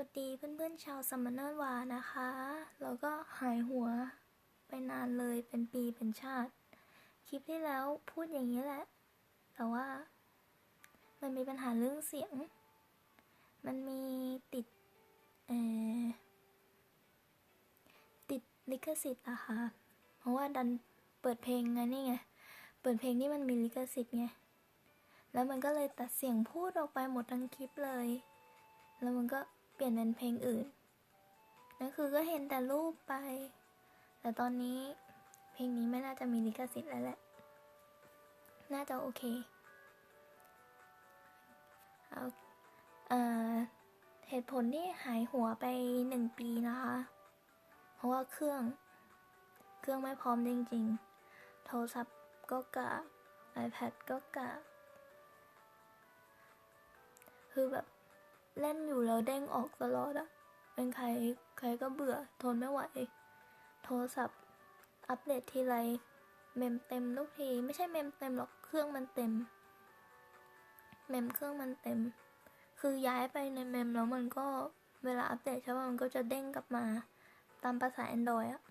วัสดีเพื่อนๆชาวซัมมอนเนอร์วานะคะ แล้วก็หายหัวไปนานเลยเป็นปีเป็นชาติ คลิปที่แล้วพูดอย่างนี้แหละ แต่ว่า มันมีปัญหาเรื่องเสียง มันมีติดเออติดลิขสิทธิ์อะค่ะ เพราะว่าดันเปิดเพลงไงนี่ไง เปิดเพลงที่มันมีลิขสิทธิ์ไง แล้วมันก็เลยตัดเสียงพูดออกไปหมดทั้งคลิปเลย แล้วมันก็ เปลี่ยนเป็นเพลงอื่นนั่นคือก็เห็นแต่รูปไป แต่ตอนนี้เพลงนี้ไม่น่าจะมีลิขสิทธิ์แล้วแหละ น่าจะโอเคเอาเอ่อเหตุผลที่หายหัวไปหนึ่งปีนะคะ เพราะว่าเครื่อง เครื่องไม่พร้อมจริงๆ โทรศัพท์ก็กะ iPad ก็กะ คือแบบ เล่นอยู่แล้วเด้งออกตลอดอะเป็นใครใครก็เบื่อ ทนไม่ไหว โทรศัพท์ อัปเดตทีไร เมมเต็มทุกที ไม่ใช่เมมเต็มหรอก เครื่องมันเต็ม เมมเครื่องมันเต็ม คือย้ายไปในเมมแล้วมันก็เวลาอัปเดตใช่ป่ะมันก็จะเด้งกลับมา ตามภาษา Android อะ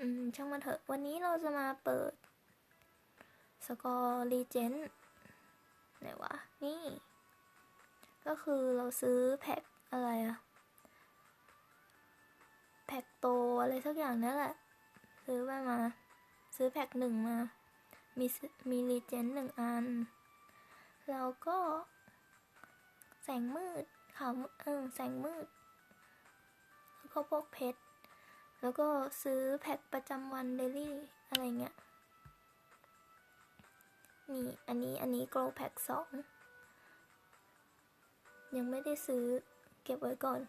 อืม ช่างมันเถอะ วันนี้เราจะมาเปิด สกอร์รีเจนไหนวะ นี่ ก็คือเราซื้อแพ็คอะไรอะแพ็คโตอะไรสักอย่างนั่นแหละ ซื้อไปมา ซื้อแพ็คหนึ่งมา มีมีรีเจนหนึ่งอัน แล้วก็ แสงมืดขาวเออแสงมืด แล้วก็พวกเพชร แล้วก็ซื้อแพ็คประจำวันเดลี่อะไรเงี้ย นี่ อันนี้ อันนี้โกลแพ็คสอง ยังไม่ได้ซื้อเก็บไว้ก่อน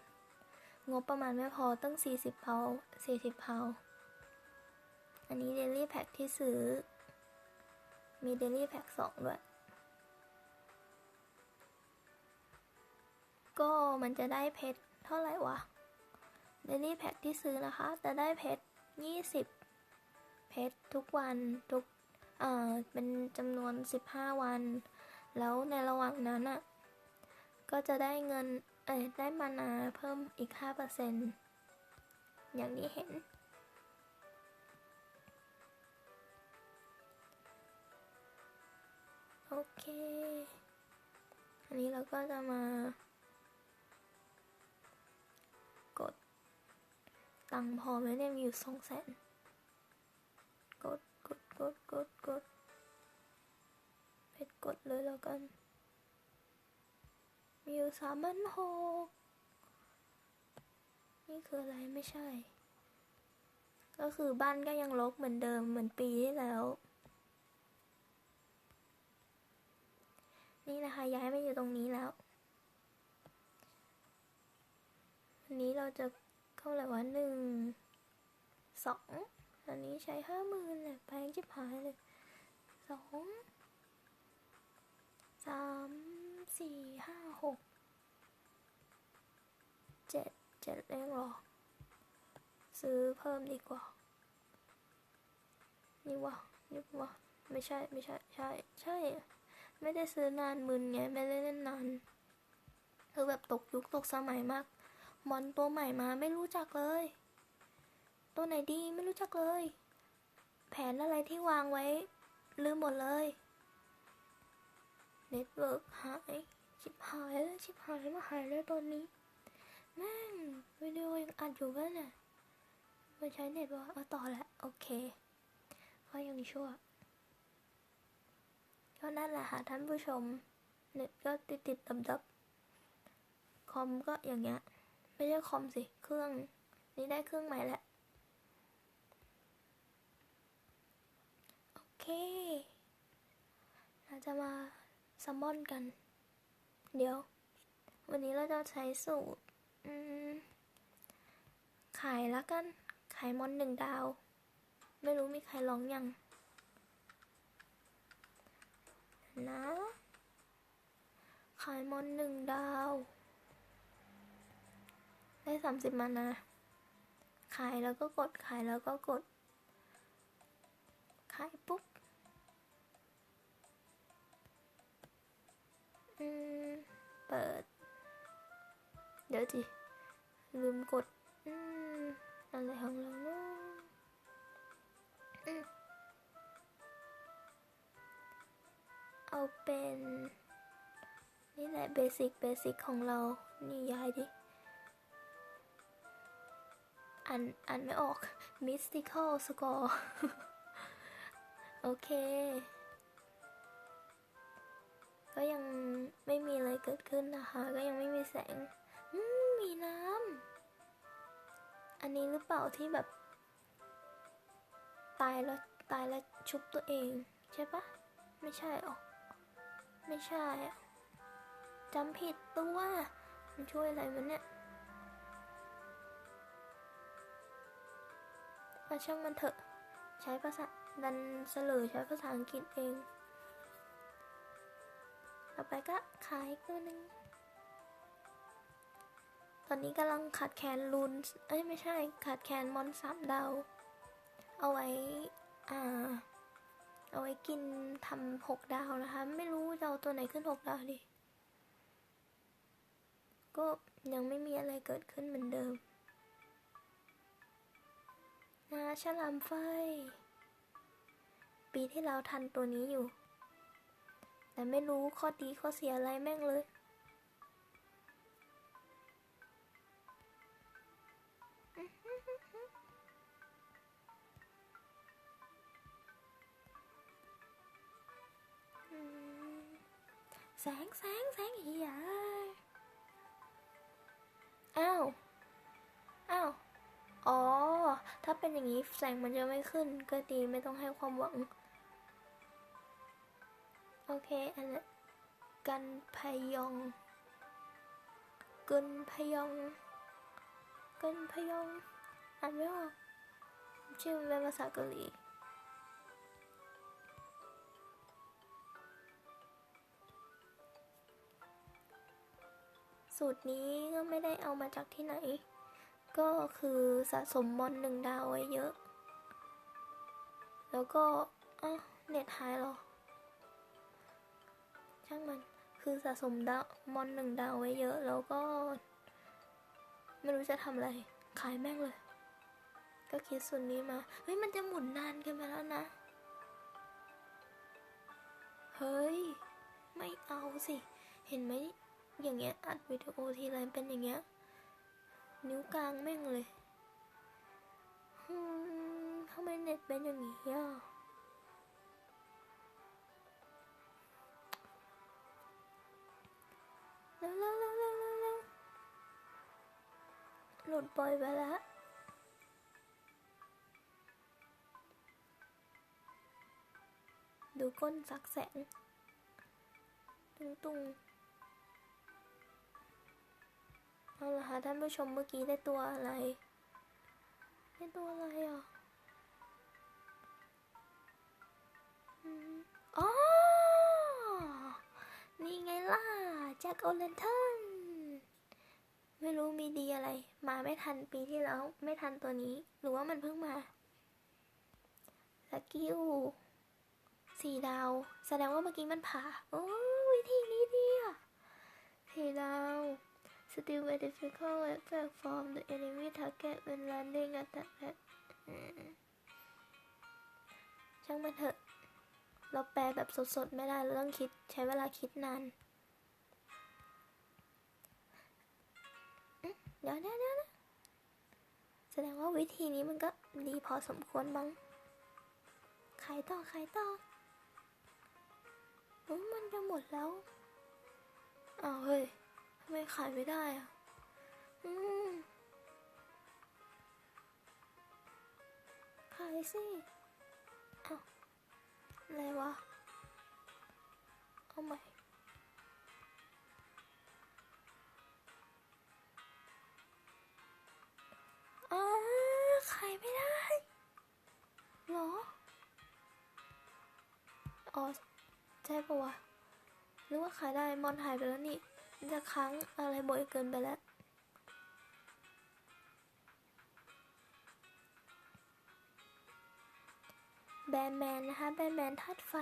งบประมาณไม่พอตั้ง 40เพา40เพาอันนี้เดลี่แพ็คที่ซื้อ มีเดลี่แพ็คสองด้วย ก็มันจะได้เพชรเท่าไหร่วะเดลี่แพ็คที่ซื้อนะคะ จะได้เพชร20 เพชรทุกวันทุก เอ่อ เป็นจำนวน 15 วัน แล้วในระหว่างนั้นอะ ก็จะได้เงินเอ้ได้มานาเพิ่มอีก 5%อย่างที่เห็น โอเค อันนี้เราก็จะมา กด ตังพอไหมเนี่ยมีอยู่สองแสนกด กด กด กด กด เพชรกดเลยแล้วกัน มีอยู่สามพันหกนี่คืออะไรไม่ใช่ ก็คือบ้านก็ยังรกเหมือนเดิมเหมือนปีที่แล้ว นี่นะคะ ย้ายมาอยู่ตรงนี้แล้ว วันนี้เราจะเข้าอะไรวะหนึ่งสองอันนี้ใช้ห้าหมื่นเลยแพงชิบหายเลยสองสาม สี่ห้าหกเจ็ดเจ็ดเองหรอ ซื้อเพิ่มดีกว่า นี่วะนี่วะไม่ใช่ไม่ใช่ใช่ใช่ ไม่ได้ซื้อนานมึนไง ไม่ได้เล่นนานคือแบบตกยุคตกสมัยมาก มอนตัวใหม่มาไม่รู้จักเลย ตัวไหนดีไม่รู้จักเลย แผนอะไรที่วางไว้ ลืมหมดเลยเน็ตเวิร์กหาย ชิบหายแล้ว ชิบหายมาหายแล้วตอนนี้ แม่งวิดีโอยังอัดอยู่กันน่ะมันใช้เน็ตวะเอาต่อแล้วโอเคก็ยังชั่วก็นั่นแหละค่ะท่านผู้ชม เน็ตก็ติดติดดับดับคอมก็อย่างเงี้ย ไม่ใช่คอมสิ เครื่อง นี่ได้เครื่องใหม่แล้วโอเค เราจะมาซัมมอนกัน เดี๋ยว วันนี้เราจะใช้สูตรขายแล้วกัน ขายมอนหนึ่งดาว ไม่รู้มีใครลองยัง นะ ขายมอนหนึ่งดาว ได้สามสิบมานะ ขายแล้วก็กด ขายแล้วก็กด ขายปุ๊บ อืม เปิด เดี๋ยวจิลืมกดอะไรของเราเนาะอืมเอาเป็น นี่แหละเบสิกเบสิกของเรา นี่ย้ายดิอ่านอ่านไม่ออก mystical score โอเค ก็ยังไม่มีอะไรเกิดขึ้นนะคะ ก็ยังไม่มีแสง อืมมีน้ำ อันนี้หรือเปล่าที่แบบ ตายแล้วตายแล้วชุบตัวเอง ใช่ปะไม่ใช่หรอ ไม่ใช่อะจำผิดตัวมันช่วยอะไรมันเนี่ยมาช่างมันเถอะ ใช้ภาษาดันเสลอใช้ภาษาอังกฤษเอง ต่อไปก็ขายตัวหนึ่ง ตอนนี้กำลังขาดแคลนลูนเอ้ยไม่ใช่ขาดแคลนมอนสามดาว เอาไว้อ่าเอาไว้กินทำหกดาวนะคะ ไม่รู้จะเอาตัวไหนขึ้นหกดาวดิก็ยังไม่มีอะไรเกิดขึ้นเหมือนเดิมนะฉลามไฟ ปีที่เราทันตัวนี้อยู่ แต่ไม่รู้ข้อดีข้อเสียอะไรแม่งเลย งแสงแสงเหียอ้าว อ้าว อ๋อ ถ้าเป็นอย่างนี้แสงมันจะไม่ขึ้น ก็ดีไม่ต้องให้ความหวัง โอเค อันนั้นกันพยองกุนพยองกุนพยองอ่านไม่ออกชื่อเป็นภาษาเกาหลี สูตรนี้ก็ไม่ได้เอามาจากที่ไหน ก็คือสะสมมอนหนึ่งดาวไว้เยอะ แล้วก็อ้าวเน็ตหายหรอ ช่างมันคือสะสมดาวมอนหนึ่งดาวไว้เยอะ แล้วก็ ไม่รู้จะทำอะไร ขายแม่งเลย ก็คิดส่วนนี้มา เฮ้ย มันจะหมุนนานเกันไปแล้วนะ เฮ้ย ไม่เอาสิ เห็นไหม อย่างเงี้ยอัดวิดีโอทีไรเป็นอย่างเงี้ย นิ้วกลางแม่งเลยอืมทำไมเน็ตเป็นอย่างนี้อะเร็วเร็วเร็วเร็วเร็วหลุดปล่อยไปแล้วดูก้นสักแสงตุงตุง เอาละค่ะท่านผู้ชมเมื่อกี้ได้ตัวอะไร ได้ตัวอะไรอะอ๋อ นี่ไงล่ะแจ็คโอเลนเทนไม่รู้มีดีอะไร มาไม่ทันปีที่แล้ว ไม่ทันตัวนี้ หรือว่ามันเพิ่งมาสกิลสี่ดาว แสดงว่าเมื่อกี้มันผ่า โอ้วิธีนี้ดีอะสี่ดาว Still a difficult effect from the enemy target when landing at that at อืมช่างมันเถอะ เราแปลแบบสดๆ ไม่ได้ เราต้องคิดใช้เวลาคิดนานเดี๋ยวเดี๋ยวเดี๋ยวนะแสดงว่าวิธีนี้มันก็ดีพอสมควรมั้งขายต่อขายต่ออมันจะหมดแล้วอ้าวเฮ้ย ไมขายไม่ได้อะอขายสิอ้าวอะไรวะ เอาใหม่อ้าขายไม่ได้หรอ อ๋อ ใช่ปะวะหรือว่าขายได้ มอนหายไปแล้วนี่ จะค้างอะไรบ่อยเกินไปแล้วแบมแมนนะคะ แบมแมนทัดไฟ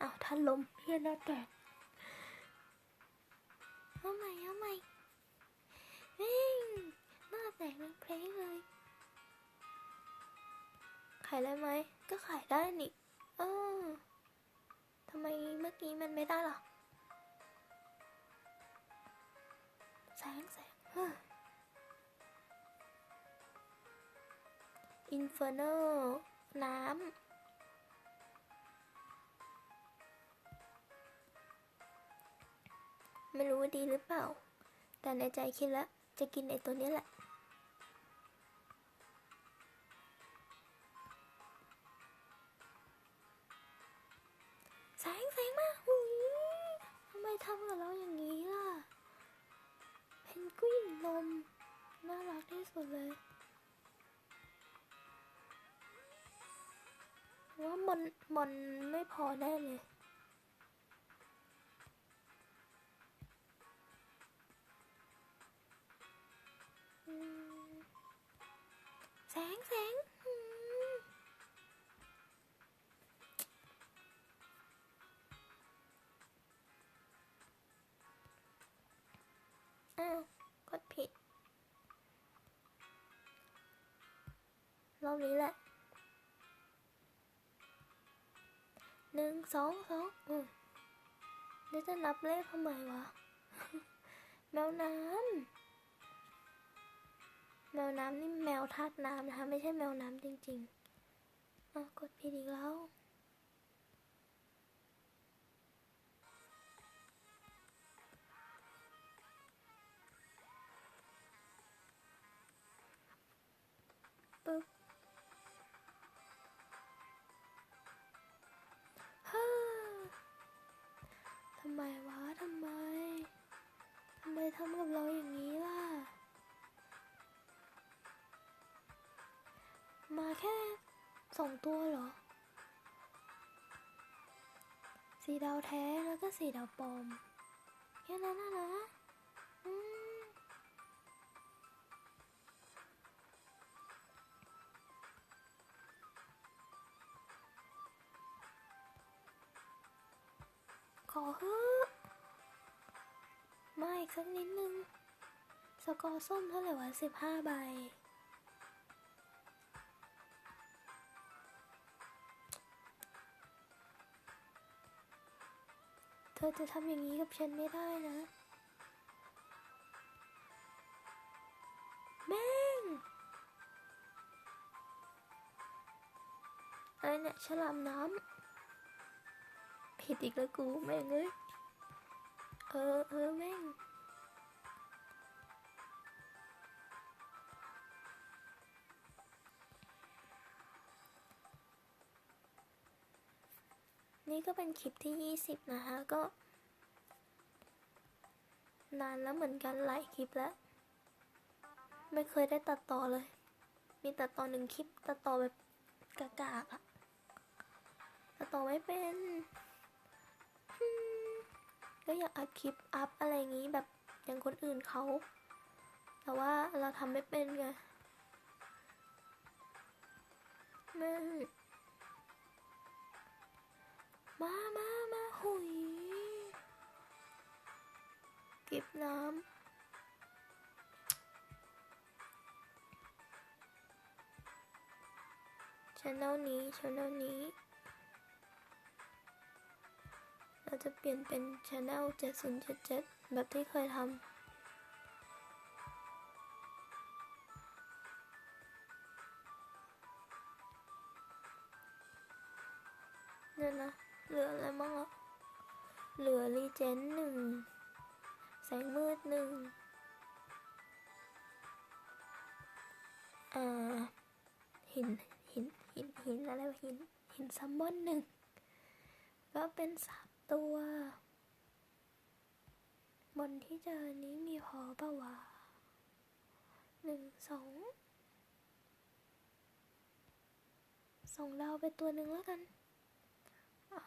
อ้าวธาตุลมเฮียแน้วแต่เอาใหม่เอาใหม่วิ่งหน้าแตกเเพลงเลย ขายได้ไหม ก็ขายได้นี่ เออทำไมเมื่อกี้มันไม่ได้หรอ แสงแสงอินเฟอร์โนน้ำ ไม่รู้ว่าดีหรือเปล่า แต่ในใจคิดแล้ว จะกินไอตัวนี้แหละ มันไม่พอแน่เลยแสงแสงอืมอ้าว กดผิด รอบนี้แหละ หนึ่งสองสองอืมเดี๋ยวจะนับเลขทำไมวะ แมวน้ำแมวน้ำนี่แมวธาตุน้ำนะคะ ไม่ใช่แมวน้ำจริงๆอะกดผิดอีกแล้ว มวะทำไม ทำไมทำกับเราอย่างนี้ล่ะ มาแค่สองตัวเหรอ สีดาวแท้แล้วก็สีดาวปลอม แค่นั้นนะนะ สักนิดนึง สกอร์ส้มเท่าไหร่วะสิบห้าใบ เธอจะทำอย่างนี้กับฉันไม่ได้นะ แม่งอะไรเนี่ยฉลามน้ำผิดอีกแล้วกู แม่งเอ้ยเออเออแม่ง นี่ก็เป็นคลิปที่ 20 นะคะ ก็ นานแล้วเหมือนกันหลายคลิปแล้ว ไม่เคยได้ตัดต่อเลย มีตัดต่อหนึ่งคลิป ตัดต่อแบบกากากๆอะตัดต่อไม่เป็น ก็อยากอัดคลิปอัพอะไรอย่างนี้แบบอย่างคนอื่นเขา แต่ว่าเราทำไม่เป็นไงแม่ มามามาหุย เก็บน้ำช anel นี้ช anel นี้ เราจะเปลี่ยนเป็น channel 7077 แบบที่เคยทำเนี่ยนะ เหลืออะไรบ้างอะเหลือรีเจนหนึ่งแสงมืดหนึ่งอ่าหินหินหินหินอะไรหินหินซัมมอนหนึ่งก็เป็นสามตัว บนที่เจอนี้มีพอปะวะหนึ่งสองส่งดาไปตัวหนึ่งแล้วกัน อ๋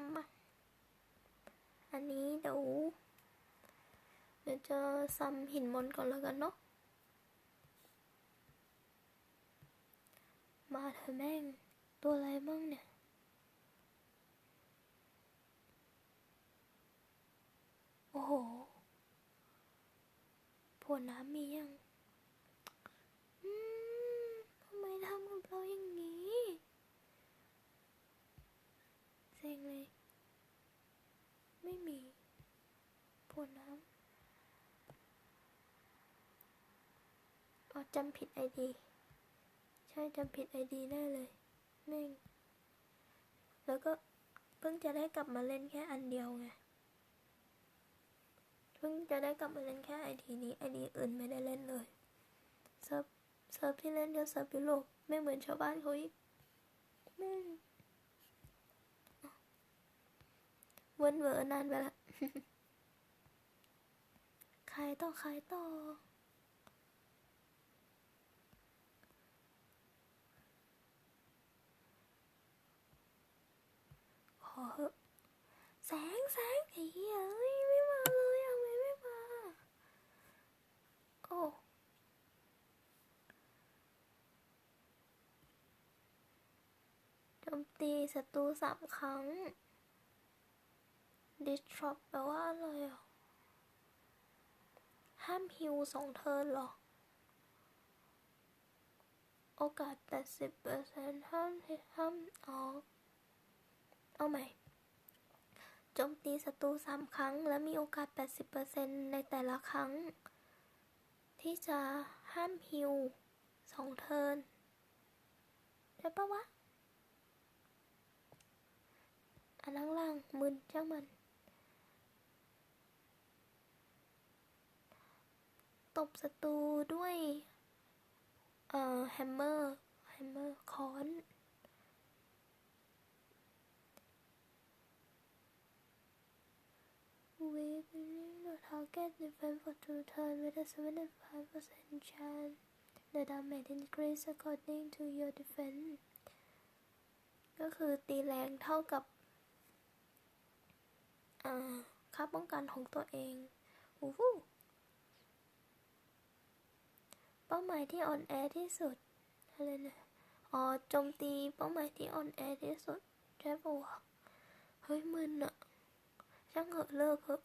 อมาอันนี้เดี๋ยวเดี๋ยวจะซ้ำหินมนก่อนแล้วกันเนาะ มาเถอแม่ง ตัวอะไรบ้างเนี่ยโอ้โหผลน้ำมียัง เราอย่างนี้เซ็งเลย ไม่มีปวดน้ำอ๋อจำผิดไอดี ใช่จำผิดไอดีแน่เลยแม่งแล้วก็เพิ่งจะได้กลับมาเล่นแค่อันเดียวไงเพิ่งจะได้กลับมาเล่นแค่ไอดีนี้ไอดีอื่นไม่ได้เล่นเลยเซิร์ฟเซิร์ฟที่เล่นก็เซิร์ฟยุโรป ไม่เหมือนชาวบ้านเขาอีกวนเวอร์นานไปละขายต่อขายต่อ ขอเหอะแสงแสงไอ้เหี้ยอะไม่ไม่มา โอ้โจม ตีศัตรูสามครั้ง disrupt แปลว่าอะไรอะ ห้ามฮิวสองเทิร์นหรอ โอกาส 80%ห้ามห้ามออกเอาใหม่โจมตีศัตรูสามครั้ง และมีโอกาส 80%ในแต่ละครั้ง ที่จะห้ามฮิวสองเทิร์นใช่ปะวะ อันล่างๆมึนจ้างมัน ตบศัตรูด้วย เอ่อแฮมเมอร์แฮมเมอร์ค้อน We believe the target defend for two turn with a 75% chance. The damage increase according to your defense. ก็คือตีแรงเท่ากับ ค่าป้องกันของตัวเองอู้หูเป้าหมายที่อ่อนแอที่สุดอะไรนะอ๋อโจมตีเป้าหมายที่อ่อนแอที่สุดใช่ปะวะเฮ้ยมึนอะช่างเหอะเลิกเหอะ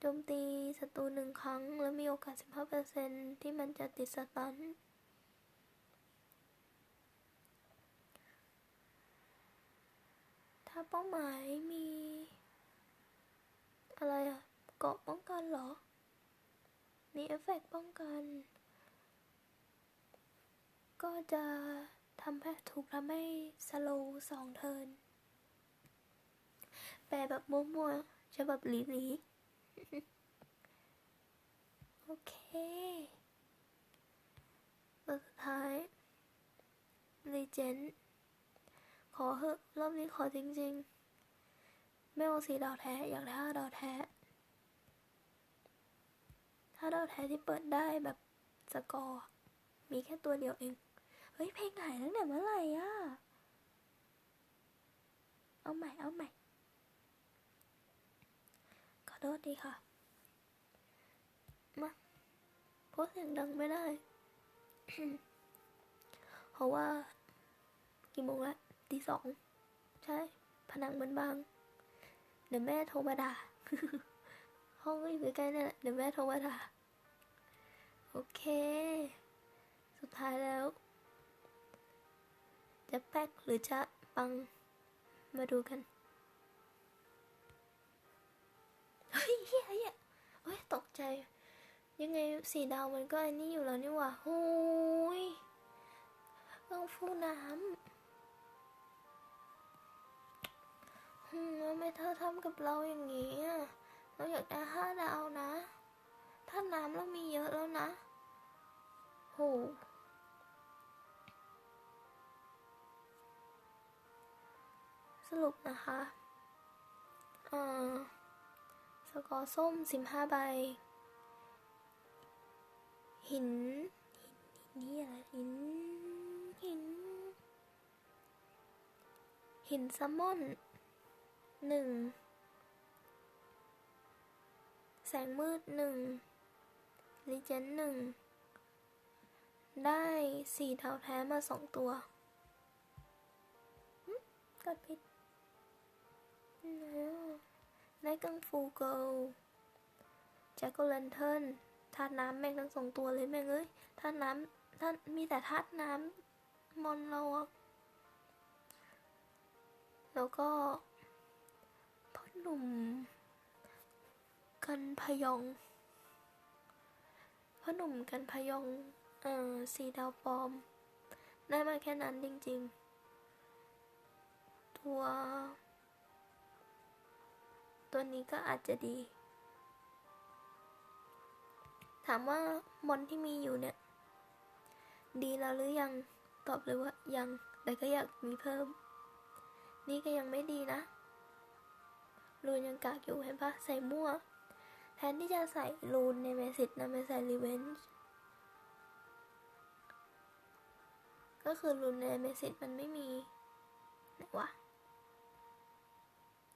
โจมตีศัตรูหนึ่งครั้ง แล้วมีโอกาส 15%ที่มันจะติดสตัน ถ้าเป้าหมายมี อะไรอะเกาะป้องกันเหรอ มีเอฟเฟกต์ป้องกัน ก็จะทำให้ถูกทำให้สโลว์สองเทินแปลแบบมัวๆจะแบบหลีหลีโอเคตัวสุดท้ายรีเจน ขอเหอะรอบนี้ขอจริงๆ ไม่เอาสีดาวแท้ อยากได้ห้าดาวแท้ ถ้าดาวแท้ที่เปิดได้แบบสกอร์มีแค่ตัวเดียวเอง เฮ้ย เพลงหายตั้งแต่เมื่อไหร่อะเอาใหม่ เอาใหม่ ขอโทษดีค่ะ มาพูดเสียงดังไม่ได้ เพราะว่ากี่โมงและ ตีสอง ใช่ ผนังมันบาง เดี๋ยวแม่โทรมาด่า ห้องก็อยู่ใกล้ๆนี่แหละเดี๋ยวแม่โทรมาด่า โอเค สุดท้ายแล้ว จะแป๊กหรือจะปัง มาดูกัน เฮ้ยเฮียเฮียเฮ้ยตกใจ ยังไงสีดาวมันก็อันนี้อยู่แล้วนี่หว่าโอ้ยต้องฟูน้ำ อืมทำไมเธอทำกับเราอย่างนี้อะเราอยากได้ห้าดาวนะ ถ้าน้ำเรามีเยอะแล้วนะโหสรุปนะคะ เอ่อ สกอร์ส้มสิบห้าใบ หิน หิน นี่อะไร หิน หิน หินแซลมอน หนึ่งแสงมืดหนึ่งลิเจนหนึ่งได้สี่ดาวแท้มาสองตัวกดผิดแล้วได้กังฟูเกิลแจ็คโกแลนเทิร์นธาตุน้ำแม่งทั้งสองตัวเลยแม่งเอ้ยธาตุน้ำธาตุมีแต่ธาตุน้ำมอนเราแล้วก็ หนุ่ม กันพยองพ่อหนุ่มกันพยองเอ่อสีดาวปลอม ได้มาแค่นั้นจริงๆ ตัว ตัวนี้ก็อาจจะดี ถามว่ามอนที่มีอยู่เนี่ย ดีแล้วหรือยังตอบเลยว่ายัง แต่ก็อยากมีเพิ่ม นี่ก็ยังไม่ดีนะ รูนยังกากอยู่เห็นปะใส่มั่ว แทนที่จะใส่รูนในเมสิตนะไม่ใส่รีเวนจ์ก็คือรูนในเมสิตมันไม่มีไหนวะ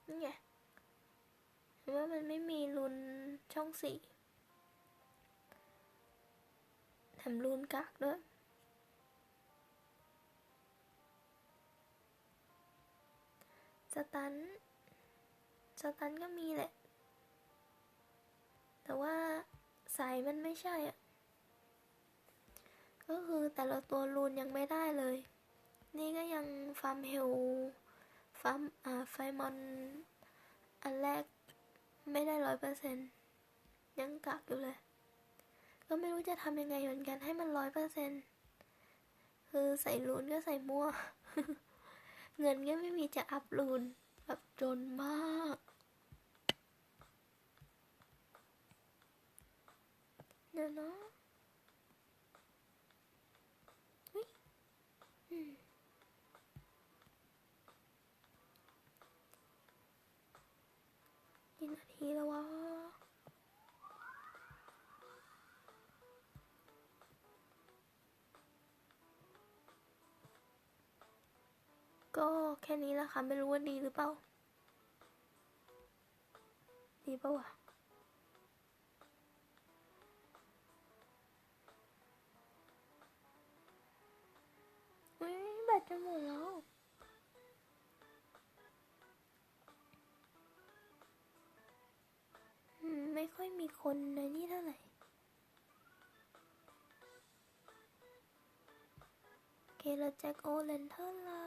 นี่ไงเห็นว่ามันไม่มีรูนช่องสี่แถมรูนกากด้วยสตัน สตันก็มีแหละ แต่ว่าสายมันไม่ใช่อะ ก็คือแต่ละตัวรูนยังไม่ได้เลย นี่ก็ยังฟาร์มเฮลฟาร์มอ่าไฟมอนอันแรกไม่ได้ร้อยเปอร์เซ็นยังกักอยู่เลย ก็ไม่รู้จะทำยังไงเหมือนกันให้มันร้อยเปอร์เซ็นคือใส่รูนก็ใส่มั่ว เงินก็ไม่มีจะอัพรูนแบบจนมาก ดี๋ยวนะเฮ้ยอืมกี่นาทีแล้ววะก็แค่นี้แหละค่ะไม่รู้ว่าดีหรือเปล่า ดีเปล่าวะ ยแบตจะหมดแล้วไม่ค่อยมีคนในนี่เท่าไหร่เคแล้วแจ็คโอเลนเทอร์ล่ะ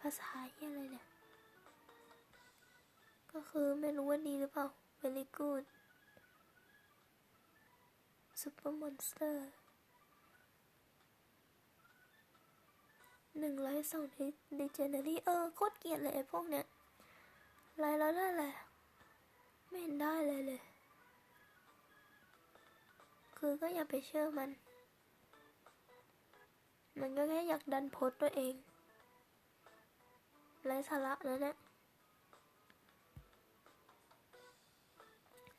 ภาษายอะไรเนี่ย ก็คือไม่รู้ว่าดีหรือเปล่า very good super monster หนึ่งร้อยสองดิเจเนอรี่เออโคตรเกลียดเลยไอ้พวกเนี้ยไลน์แล้วได้แหละไม่เห็นได้เลยเลย คือก็อย่าไปเชื่อมัน มันก็แค่อยากดันโพสต์ตัวเองไร้สาระแล้วเนี่ย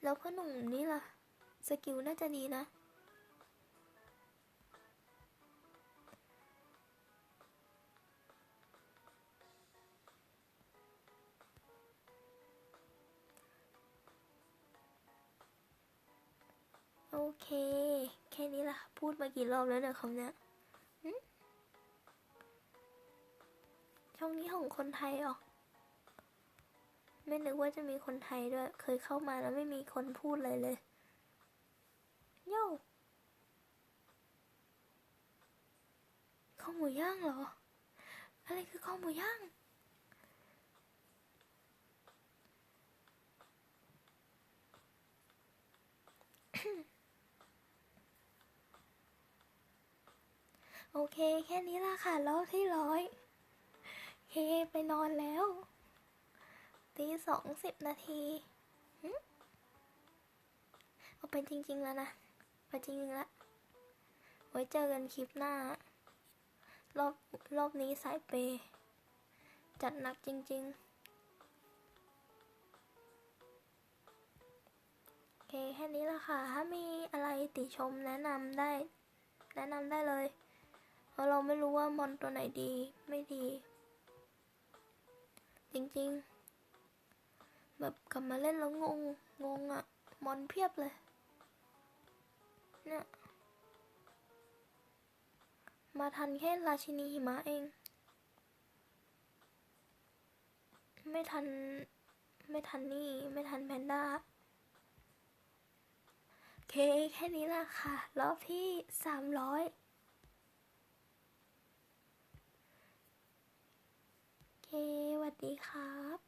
แล้วพ่อหนุ่มนี่ล่ะ สกิลน่าจะดีนะ โอเค แค่นี้ละพูดมากี่รอบแล้วเนี่ยคำเนี้ยช่องนี้ของคนไทยเหรอไม่นึกว่าจะมีคนไทยด้วย เคยเข้ามาแล้วไม่มีคนพูดเลยเลย โย่ข้าวหมูย่างเหรอ อะไรคือข้าวหมูย่าง โอเค แค่นี้ละค่ะรอบที่ร้อยเคไปนอนแล้วตีสองสิบนาทีเอาไปจริง ๆ แล้วนะไปจริงๆแล้วไว้เจอกันคลิปหน้า รอบรอบนี้สายเปย์จัดหนักจริง ๆ โอเค แค่นี้ละค่ะ ถ้ามีอะไรติชมแนะนำได้ แนะนำได้เลย ราะเราไม่รู้ว่ามอนตัวไหนดีไม่ดี จริงๆ แบบกลับมาเล่นแล้วงง งงอะมอนเพียบเลย เนี่ย มาทันแค่ราชินีหิมะเอง ไม่ทัน ไม่ทันนี่ ไม่ทันแพนด้าเค แค่นี้ละค่ะ รอบที่สามร้อย เคสวัสดีครับ